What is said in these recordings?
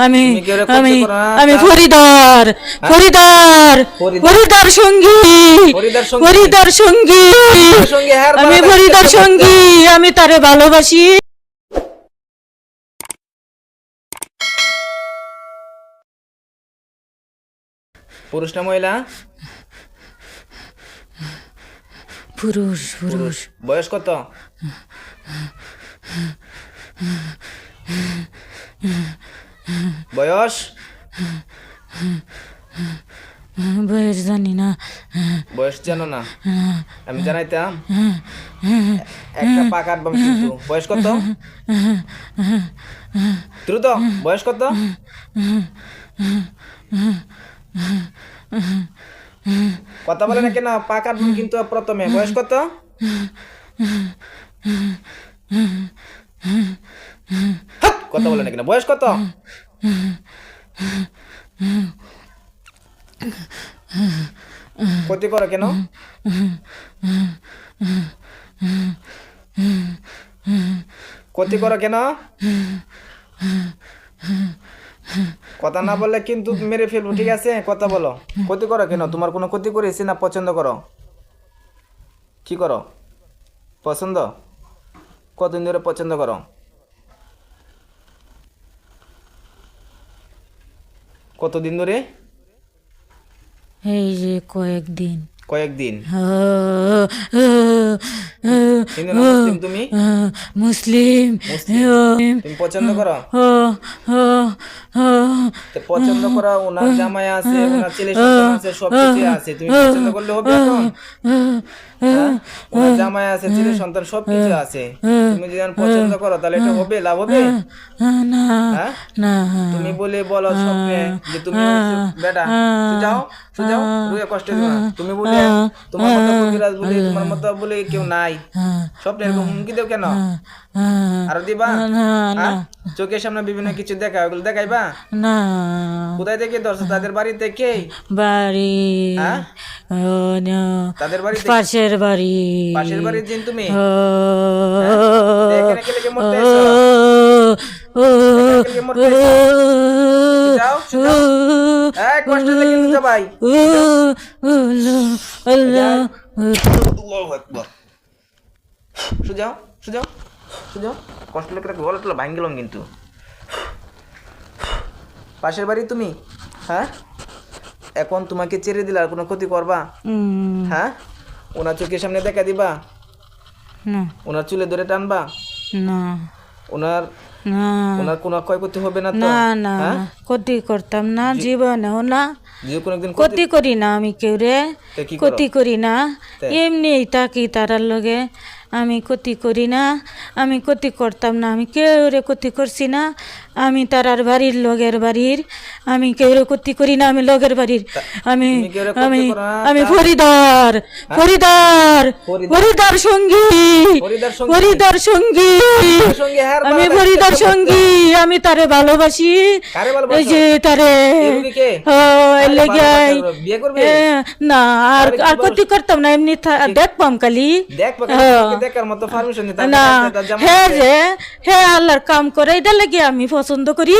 আমি আমি আমি তা- ফরিদার ফরিদার? ফরিদার? সঙ্গী ফরিদার সঙ্গী? হ্যাঁ, আমি ফরিদার সঙ্গী আমি তারে ভালোবাসি। পুরুষ না মহিলা? পুরুষ। পুরুষ। বয়স কত? বয়স? বয়স জানি না। বয়স জানো না? আমি জানাইতাম। একটা পা কাটবাম কিন্তু। বয়স কত? দ্রুত বয়স কত? কথা বলে না কেন? পা কাটবাম কিন্তু প্রথমে। বয়স কত! কথা বলে না? কেন বয়স কত? ক্ষতি করো কেন? ক্ষতি করো কেন? কথা না বললে কিন্তু মেরে ফেলব, ঠিক আছে? কথা বলো। ক্ষতি করো কেন? তোমার কোনো ক্ষতি করেছি না পছন্দ করো? কি করো? পছন্দ? কতদিন ধরে পছন্দ করো? কতদিন ধরে? এই যে কয়েকদিন। কয়েকদিন। তুমি? মুসলিম। তুমি পছন্দ করো? পছন্দ করা ওনার জামাই আছে ওনার ছেলে আছে সব কিছু আছে। তুমি পছন্দ করলে হবে এখন? হ্যাঁ? ওনার জামাই আছে ছেলে সন্তান সব কিছু আছে। তুমি যদি পছন্দ করো তাহলে এটা হবে লাভ হবে? না হ্যাঁ? না। তুমি বলে বলো স্বপ্নে যে তুমি বেটা। সুজাও সুজাও রুয়ে কষ্ট তুমি বলে তোমার মতো কবিরাজ বলে তোমার মতো বলে কেউ নাই স্বপ্নে এরকম হুমকি দেও কেন আরও দিবা হ্যাঁ? চোখের সামনে বিভিন্ন কিছু দেখা ওগুলো দেখাইবা না কোথায় থেকে ধরছো তাদের বাড়ি থেকে বাড়ি হ্যাঁ? তাদের বাড়ি পাশের বাড়ি পাশের বাড়ির জিন তুমি? যাও। কষ্ট আল্লাহ, আল্লাহ, আকবার। সুজাও সুজাও সুজাও কষ্ট লেগে রাখবে গলা ভাঙ গেলাম কিন্তু। পাশের বাড়ি তুমি? হ্যাঁ? এখন তোমাকে ছেড়ে দিলে আর কোনো ক্ষতি করবা? হ্যাঁ? ওনার চোখের সামনে দেখা দিবা? ওনার চুলে ধরে টানবা? না। ওনার না। ওনার কোনো ক্ষয়ক্ষতি হবে না তো? না না হ্যাঁ? ক্ষতি করতাম না জীবনেও না। ক্ষতি- করি না আমি কেউ রে? ক্ষতি করি? না। এমনি থাকি তারার লগে। আমি ক্ষতি করি না আমি ক্ষতি করতাম না আমি কেউ রে ক্ষতি করছি না আমি তারার বাড়ির লগের বাড়ির আমি কেউ রে ক্ষতি করি না আমি লগের বাড়ির আমি আমি আমি তা- ফরিদার ফরিদার ফরিদার। সঙ্গী ফরিদার সঙ্গী? হ্যাঁ, আমি ফরিদার সঙ্গী আমি তারে ভালোবাসি। এই যে তারে আরে লেগে না আর আর ক্ষতি করতাম না এমনি দেখবাম কালি হ্যাঁ। দেখার মতো পারমিশন দিতে না হ্যাঁ। যে হ্যাঁ আল্লাহর কাম করে এটা লাগে আমি পছন্দ করি।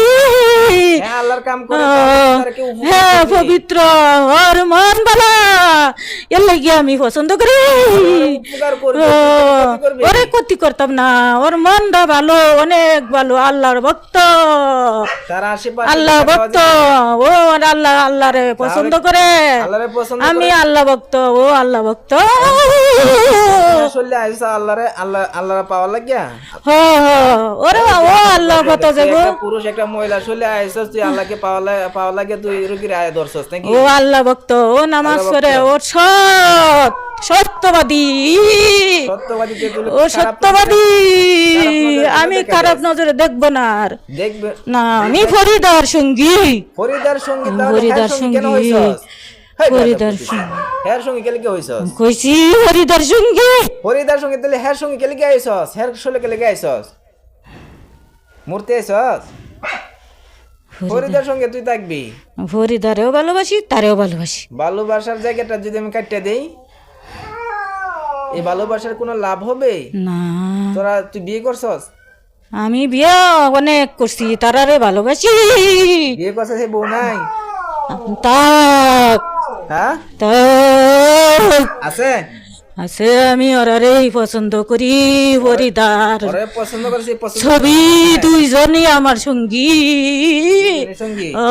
হ্যাঁ আল্লাহর কাম করে হ্যাঁ পবিত্র ওর মন বালা এর লাগে আমি পছন্দ করি। ও, ক্ষতি করবে। ওরে ক্ষতি করতাম না ওর মনটা ভালো অনেক ভালো আল্লাহর ভক্ত। আল্লাহ ভক্ত ও আল্লাহ আল্লাহরে পছন্দ করে। আমি আল্লাহ ভক্ত ও আল্লাহ ভক্ত। আল্লাহরে আল্লাহ আল্লাহরে পাওয়া লাগিয়া? হ হ, ওরে ও আল্লাহ কত যাব পুরুষ একটা মহিলা আসলে আইসস তুই আল্লাহকে পাওয়া পাওয়া লাগে তুই রুগীর আয় ধরছস নাকি? ও আল্লাহ ভক্ত ও নামাজ পড়ে ও সৎ সত্যবাদী। সত্যবাদী কে তুলে ও সত্যবাদী। আমি খারাপ নজরে দেখব না আর। দেখবে না আমি ফরিদার সঙ্গী। ফরিদার সঙ্গী ফরিদার সঙ্গী সঙ্গী। হেই ফরিদার বেটা, হ্যার সঙ্গী কেলে কে হইছস? কইছি ফরিদার সঙ্গী তাহলে সঙ্গে কেলে কে আইছস? হ্যার সলে কেলে কে আইছস? মূর্তি আইছস? ফরিদার সঙ্গে তুই থাকবি? ফরিদারেও ভালোবাসি তারেও ভালোবাসি। ভালোবাসার জায়গাটা যদি আমি কাটতে দেই এই ভালোবাসার কোনো লাভ হবে? না। তোরা তুই বিয়ে করছস? আমি বিয়ে অনেক করছি তারারে ভালোবাসি। বিয়ে করছে বউ নাই? তাক হ্যাঁ? আছে? আছে আমি ওরারেই পছন্দ করি হরিদার। ছবি দুইজনই আমার সঙ্গী। ও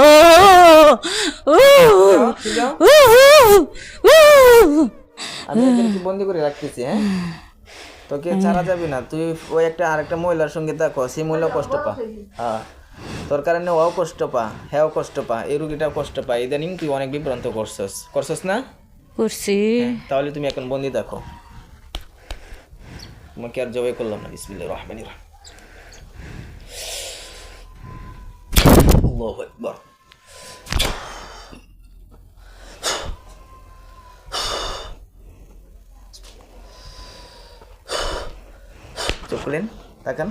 বন্দি করে রাখতেছি হ্যাঁ? তোকে ছাড়া যাবি না তুই ওই একটা আরেকটা মহিলার সঙ্গে দেখো সেই মহিলা কষ্ট পা। হ্যাঁ। তোর কারণে ওও কষ্ট পা হ্যাঁ কষ্ট পা এই রুগীটাও কষ্ট পা। ইদানিং তুই অনেক বিভ্রান্ত করছস। করছস না? করছি। তাহলে তুমি এখন বন্দি দেখো তোমাকে আর জবাই করলাম না বিসমিল্লাহ রহমান আকবার। চোখ খুলেন তাকান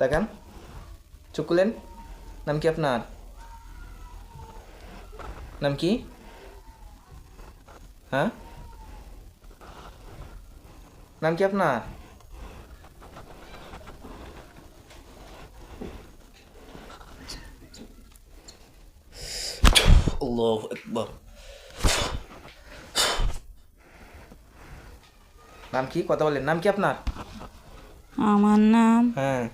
তাকান। চোখ খুলেন নাম কি আপনার? নাম কি? হ্যাঁ? নাম কি আপনার? আল্লাহ নাম কি? কথা বলেন। নাম কি আপনার? আমার নাম হ্যাঁ।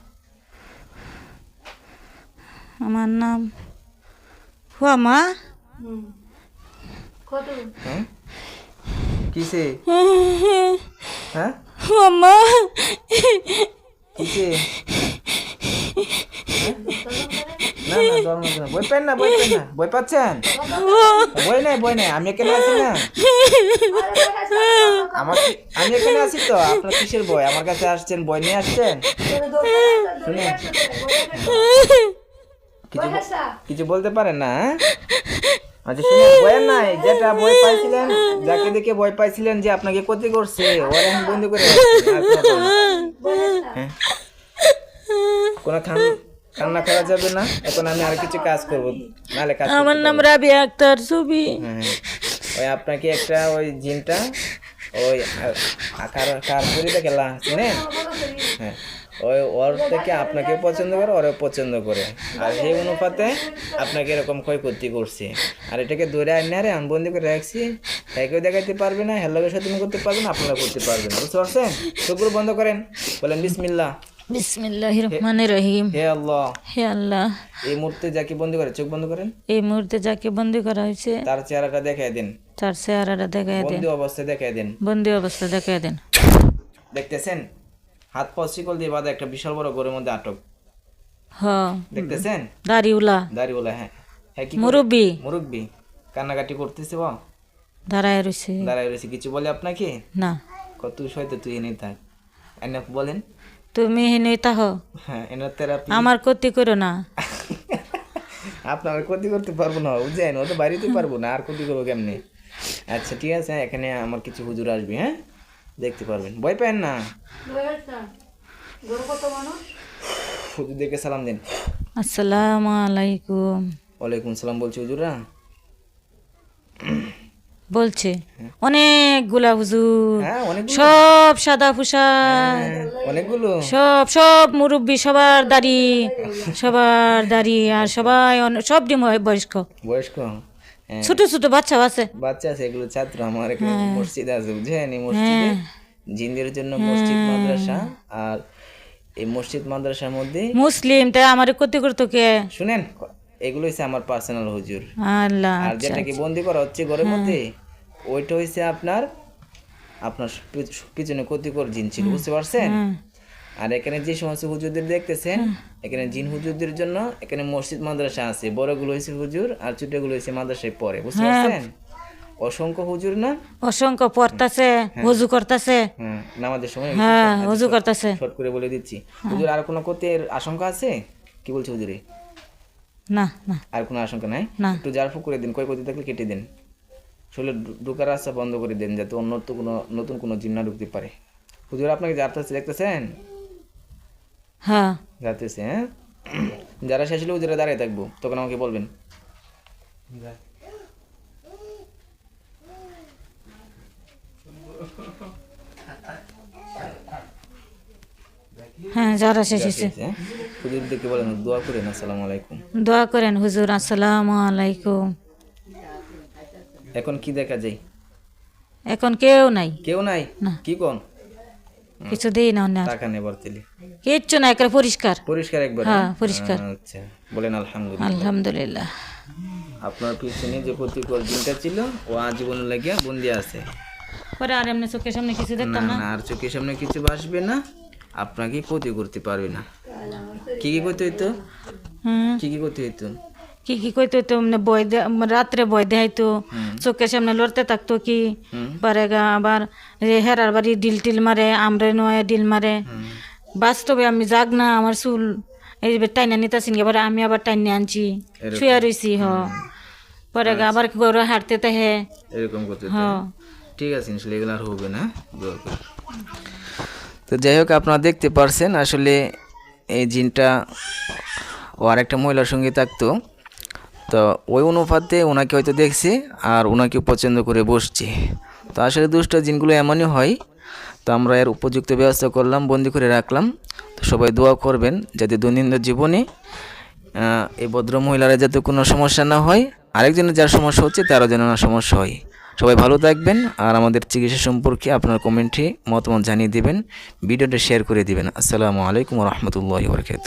আমার নাম হুয়ামা হ্যাঁ? কিসে? হ্যাঁ? হুয়ামা কিসে? না না ডর লাগছে না। বই পেন না বই পেন না। বই পাচ্ছেন? বই নাই বই নাই। আমি এখানে আছি না। আমার আমি এখানে আছি তো। আপনার কিসের বই? আমার কাছে আসছেন বই নিয়ে আসছেন। কিছু কিছু বলতে পারেন না হ্যাঁ? আচ্ছা শুনুন বইয়ের নাই যেটা বই পাইছিলেন যাকে দেখে বই পাইছিলেন যে আপনাকে ক্ষতি করছে ওর এখন বন্দি করে কোনো কোনো- হ্যাঁ? কোনো খান কান্না করা যাবে না এখন আমি আর কিছু কাজ করব নাহলে কাজ আমার নাম রাবিয়া আক্তার ছবি। হ্যাঁ ওই আপনাকে একটা ওই জিনটা ওই আকার কার পরিতে গেলা শুনেন হ্যাঁ। ওই ওর থেকে আপনাকে পছন্দ করে ওরা পছন্দ করে। আর সেই অনুপাতে আপনাকে এরকম ক্ষয়ক্ষতি করছে। আর এটাকে ধরে আইনে আরে আমি বন্দি করে রাখছি। একেও দেখাইতে পারবে না হ্যালোকে সাথে করতে পারবেন আপনারা করতে পারবেন বুঝতে পারছেন? চোখগুলো বন্ধ করেন। বলেন রহমান রহিম। হে আল্লাহ। হে আল্লাহ। এই মুহূর্তে যাকে বন্দি করে চোখ বন্ধ করেন। এই মুহূর্তে যাকে বন্দি করা হয়েছে তার চেহারাটা দিন। তার চেহারাটা দেন। বন্দি অবস্থায় দিন। বন্দি অবস্থা দেখাই দেন। দেখতেছেন? হাত পা শিকল দিয়ে বাঁধা একটা বিশাল বড় ঘরের মধ্যে আটক। হ দেখতেছেন? দাড়িউলা দাড়িওয়ালা হ্যাঁ। হ্যাঁ কি মুরব্বী। মুরব্বী। কান্নাকাটি করতেছে বা দাঁড়ায় রয়েছে। দাঁড়ায় রয়েছে। কিছু বলে আপনাকে? না। কত হয়তো তুই এনে থাক। এনে বলেন। তুমি হেনে তাহ হ্যাঁ এনার থেরাপি। আমার ক্ষতি করো না। আপনার ক্ষতি করতে পারব না বুঝছেন? ও তো বাড়িতে পারব না আর ক্ষতি করব কেমনি? আচ্ছা ঠিক আছে এখানে আমার কিছু হুজুর আসবে হ্যাঁ? দেখতে পারবেন। ভয় পেন না। হুজুরদেরকে সালাম দিন। আসসালামু আলাইকুম। ওয়ালাইকুম সালাম বলছি হুজুরা বলছে অনেকগুলা হুজুর হ্যাঁ সব সাদা পোশাক হ্যাঁ, অনেকগুলো। সব সব মুরব্বী সবার দাড়ি সবার দাড়ি আর সবাই সব ডিম বয়স্ক। বয়স্ক। হ্যাঁ ছোট ছোট বাচ্চা আছে। বাচ্চা আছে এগুলো ছাত্র আমার এখানে হ্যাঁ। মসজিদ আছে বুঝছেন? এই মসজিদে জিনদের জন্য মসজিদ মাদ্রাসা। আর এই মসজিদ মাদ্রাসার মধ্যে মুসলিম তাই আমার ক্ষতি করতো কে? শুনেন এগুলো হচ্ছে আমার পার্সোনাল হুজুর। আল্লাহ আর যেটাকে বন্দি করা হচ্ছে ঘরের মধ্যে ওইটা হচ্ছে আপনার আপনার পিছনে ক্ষতিকর জিন ছিল বুঝতে পারছেন। আর এখানে যে সমস্ত হুজুরদের দেখতেছেন এখানে জিন হুজুরদের জন্য এখানে মসজিদ মাদ্রাসা আছে। বড়গুলো হয়েছে হুজুর আর ছোটগুলো হয়েছে মাদ্রাসায় পড়ে। বুঝতে পারছেন? অসংখ্য হুজুর না? অসংখ্য পড়তাছে হুজু করতেছে। হ্যাঁ নামাজের সময় হ্যাঁ হুজু করতেছে। শর্ট করে বলে দিচ্ছি। হুজুর আর কোনো ক্ষতির আশঙ্কা আছে? কি বলছে হুজুরে? না না। আর কোনো আশঙ্কা নাই। একটু জারফু করে দিন কয় ক্ষতি থাকলে কেটে দিন। আসলে ঢুকার রাস্তা বন্ধ করে দেন যাতে অন্য কোনো নতুন কোনো জিন না ঢুকতে পারে। হুজুর আপনাকে যাতে দেখতেছেন? হ্যাঁ। যাতেছে হ্যাঁ? যারা শেষ হলে হুজুরা দাঁড়িয়ে থাকব তখন আমাকে বলবেন। হ্যাঁ জ্বর এসেছে হ্যাঁ হুজুর দেখে বলেন দোয়া করেন আসসালামু আলাইকুম। দোয়া করেন হুজুর আসসালামু আলাইকুম। এখন কি দেখা যায়? এখন কেউ নাই। কেউ নাই? না। কি কোন? কিছু দিই না না টাকা নেবার কিচ্ছু না একেবারে পরিষ্কার। পরিষ্কার একবার? হ্যাঁ, পরিষ্কার। আচ্ছা বলেন আলহামদুলিল্লাহ। আলহামদুলিল্লাহ। আপনার পিছনে যে প্রতিকূল দিনটা ছিল ও আজীবন লাগিয়া বন্দি আছে। পরে আর এমনি চোখের সামনে কিছু দেখতাম না আর চোখের সামনে কিছু বাসবে না। আপনাকে ক্ষতি করতে পারবে না। কি কি করতে হইতো? হুম। কি কি করতে হইতো? কি কি কইতো তো মানে বই দে রাত্রে বই দেখাইতো চোখের সামনে লড়তে থাকতো কি পরে গা আবার হেরার বাড়ি ডিল টিল মারে আমরে নয় ডিল মারে বাস্তবে আমি যাক না আমার চুল এই যে টাইনা নিতাছিন এবার আমি আবার টাইনে আনছি শুয়ে রইছি হ পরে গা আবার গরু হাঁটতে তাহে এরকম করতে হ ঠিক আছে ইনশাল্লাহ এগুলো আর হবে না তো যাই হোক আপনারা দেখতে পারছেন আসলে এই জিনটা ও আরেকটা মহিলার সঙ্গে থাকতো তো ওই অনুপাতে ওনাকে হয়তো দেখছি আর ওনাকে পছন্দ করে বসছি। তো আসলে দুষ্ট জিনগুলো এমনই হয়, তো আমরা এর উপযুক্ত ব্যবস্থা করলাম, বন্দি করে রাখলাম। তো সবাই দোয়া করবেন যাতে দৈনন্দিন জীবনে এই ভদ্র মহিলারা যাতে কোনো সমস্যা না হয় আরেকজনের যার সমস্যা হচ্ছে তারও যেন না সমস্যা হয়। সবাই ভালো থাকবেন আর আমাদের চিকিৎসা সম্পর্কে আপনার কমেন্টে মতামত জানিয়ে দেবেন, ভিডিওটা শেয়ার করে দিবেন। আসসালামু আলাইকুম রহমতুল্লাহ বরকাত